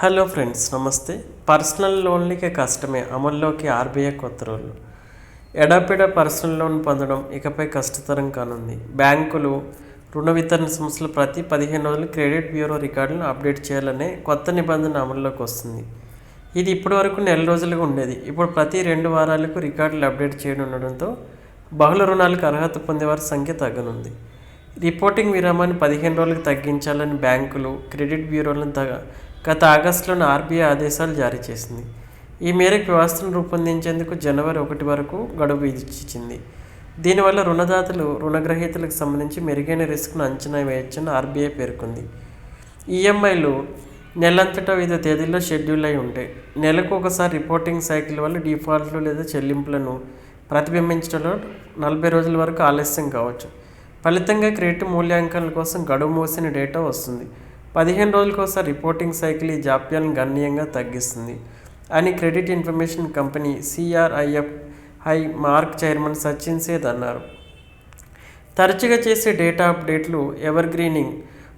Hello friends నమస్తే. Personal లోన్లకి కష్టమే అమల్లోకి ఆర్బీఐ కొత్త రోజులు. ఎడాపెడా పర్సనల్ లోన్ పొందడం ఇకపై కష్టతరం కానుంది. బ్యాంకులు రుణ వితరణ సంస్థలు ప్రతి పదిహేను రోజులు క్రెడిట్ బ్యూరో రికార్డులను అప్డేట్ చేయాలనే కొత్త నిబంధన అమల్లోకి వస్తుంది. ఇది ఇప్పటివరకు నెల రోజులుగా ఉండేది. ఇప్పుడు ప్రతి రెండు వారాలకు రికార్డులు అప్డేట్ చేయడం ఉండడంతో బహుళ రుణాలకు అర్హత పొందేవారి సంఖ్య తగ్గనుంది. రిపోర్టింగ్ విరామాన్ని పదిహేను రోజులకు తగ్గించాలని బ్యాంకులు క్రెడిట్ బ్యూరోలను తగ గత ఆగస్టులోని ఆర్బీఐ ఆదేశాలు జారీ చేసింది. ఈ మేరకు వ్యవస్థను రూపొందించేందుకు జనవరి ఒకటి వరకు గడువు విధించింది. దీనివల్ల రుణదాతలు రుణగ్రహీతలకు సంబంధించి మెరుగైన రిస్క్ను అంచనా వేయొచ్చని ఆర్బీఐ పేర్కొంది. ఈఎంఐలు నెలంతటా వివిధ తేదీల్లో షెడ్యూల్ అయి ఉంటాయి నెలకు ఒకసారి రిపోర్టింగ్ సైకిల్ వల్ల డిఫాల్ట్లు లేదా చెల్లింపులను ప్రతిబింబించడంలో నలభై రోజుల వరకు ఆలస్యం కావచ్చు. ఫలితంగా క్రెడిట్ మూల్యాంకనాల కోసం గడువు మూసిన డేటా వస్తుంది. పదిహేను రోజులకోసారి రిపోర్టింగ్ సైకిల్ ఈ జాప్యాలను గణనీయంగా తగ్గిస్తుంది. అని credit information company CRIF high mark chairman Sachin Seth అన్నారు. తరచుగా చేసే డేటా అప్డేట్లు ఎవర్ గ్రీనింగ్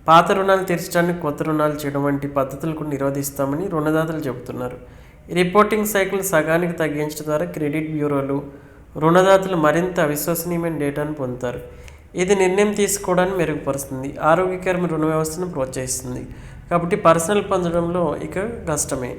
పాత రుణాలు తీర్చడానికి కొత్త రుణాలు చేయడం వంటి పద్ధతులకు నిరోధిస్తామని రుణదాతలు చెబుతున్నారు. రిపోర్టింగ్ సైకిల్ సగానికి తగ్గించడం ద్వారా క్రెడిట్ బ్యూరోలు రుణదాతలు మరింత విశ్వసనీయమైన డేటాను పొందుతారు. ఇది నిర్ణయం తీసుకోవడాన్ని మెరుగుపరుస్తుంది. ఆరోగ్యకరమైన రుణ వ్యవస్థను ప్రోత్సహిస్తుంది. కాబట్టి పర్సనల్ పొందడంలో ఇక కష్టమే.